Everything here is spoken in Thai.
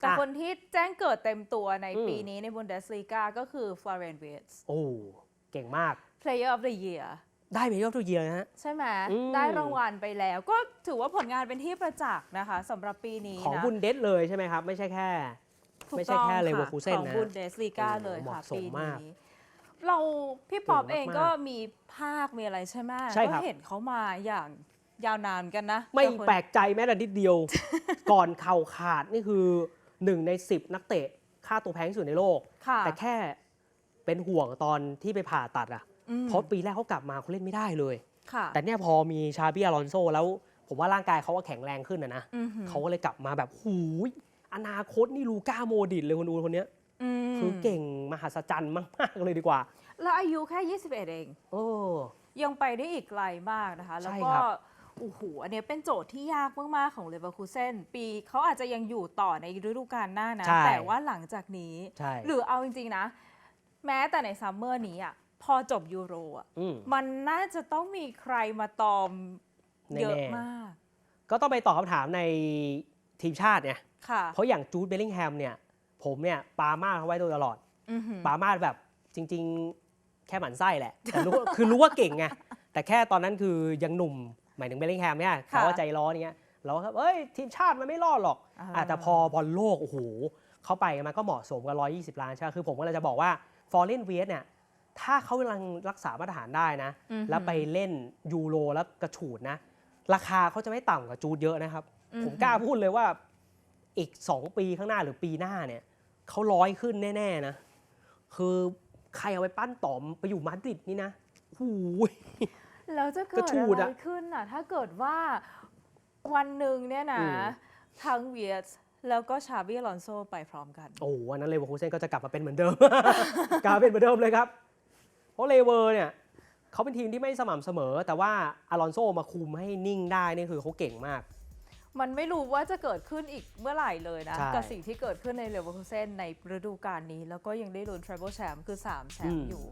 แต่อะคนที่แจ้งเกิดเต็มตัวในอืมปีนี้ในบุนเดสลีกาก็คือฟลอเรนเวตส์โอ้เก่งมาก Player of the Year ได้ไปยอดทุกเยียร์นะฮะ ใช่ไหมอืมได้รางวัลไปแล้ว ก็ถือว่าผลงานเป็นที่ประจักษ์นะคะสำหรับปีนี้ของนะบุนเดสเลยใช่ไหมครับ ไม่ใช่แค่ถูกไม่ใช่ต้องแค่ค่ะ Leverkusen ของนะบุนเดสลีกาโอ้เลยค่ะเหมาะสมปีมากนี้เราพี่ป๊อปเก่งมากเองก็มีภาคมีอะไรใช่ไหมใช่ครับก็เห็นเขามาอย่างยาวนานกันนะ ไม่บคนแปลกใจแม้แต่นิดเดียว ก่อนเข่าขาดนี่คือ หนึ่งใน 10 นักเตะค่าตัวแพงที่สุดในโลกค่ะแต่แค่เป็นห่วงตอนที่ไปผ่าตัดอะอืมเพราะปีแรกเขากลับมาเขาเล่นไม่ได้เลยค่ะแต่เนี่ยพอมีชาบิอลอนโซแล้ว ผมว่าร่างกายเขาก็แข็งแรงขึ้นนะนะอือหือเขาก็เลยกลับมาแบบหูยอนาคตนี่ลูก้าโมดิตเลยคนดูคนเนี้ยมคือเก่งมหัศจรรย์มาก ๆ เลยดีกว่า แล้วอายุแค่ 21 เอง โอ้ยังไปได้อีกไกลมากนะคะ แล้วใช่ก็ครับ โอ้โหอันเนี้ยเป็นโจทย์ที่ยากมากๆของเลเวอร์คูเซนปีเขาอาจจะยังอยู่ต่อในฤดูกาลหน้านะ ใช่ แต่ว่าหลังจากนี้ ใช่หรือเอาจริง ๆ นะ แม้แต่ในซัมเมอร์นี้อะพอจบยูโรอะอืมมันน่าจะต้องมีใครมาตอมเยอะแน่ๆมากก็ต้องไปตอบคำถามในทีมชาติไงค่ะ เพราะอย่างจูดเบลลิงแฮมเนี่ย ผมเนี่ยปามาดเขาไว้โดยตลอด อือหือปามาดแบบจริง ๆ แค่หมั่นไส้แหละแต่รู้คือรู้ว่าเก่งไงแต่แค่ตอนนั้นคือยังหนุ่ม หมายถึงเบลลิงแฮมเนี่ยเขาว่าใจร้อนเนี้ยเราก็ครับเอ้ยทีมชาติมันไม่รอดหรอกอะแต่พอบอลโลกโอ้โหเข้าไปมันก็เหมาะสมกับ 120 ล้านใช่ไหมคือผมก็เลยจะบอกว่าฟอร์เรนเวียเนี่ยถ้าเขากำลังรักษามาตรฐานได้นะอือหือแล้วไปเล่นยูโรแล้วกระฉูดนะ ราคาเขาจะไม่ต่ำกว่าจูดเยอะนะครับอือหือผมกล้าพูดเลยว่าอีก 2 ปีข้างหน้าหรือปีหน้าเนี่ยเขาร้อยขึ้นแน่ ๆ นะ คือใครเอาไปปั้นต่อมไปอยู่มาดริดนี่นะหูย แล้วจะเกิกระดชูอะดไรอะขึ้นอะถ้าเกิดว่าวันหนึ่งเนี่ยนะอืมทั้งเวียสแล้วก็ชาบิอลอนโซไปพร้อมกัน โอ้โหอันนั้นเลเวอร์คูเซนก็จะกลับมาเป็นเหมือนเดิม กลับมาเป็นเหมือนเดิมเลยครับ เพราะเลเวอร์เนี่ยเขาเป็นทีมที่ไม่สม่ำเสมอ แต่ว่าอลอนโซมาคุมให้นิ่งได้นี่คือเขาเก่งมาก มันไม่รู้ว่าจะเกิดขึ้นอีกเมื่อไหร่เลยนะใช่กับสิ่งที่เกิดขึ้นในเลเวอร์คูเซนในฤดูกาลนี้ แล้วก็ยังได้ลุ้นทริปเปิลแชมป์คือ 3 แชมอืป์มอยู่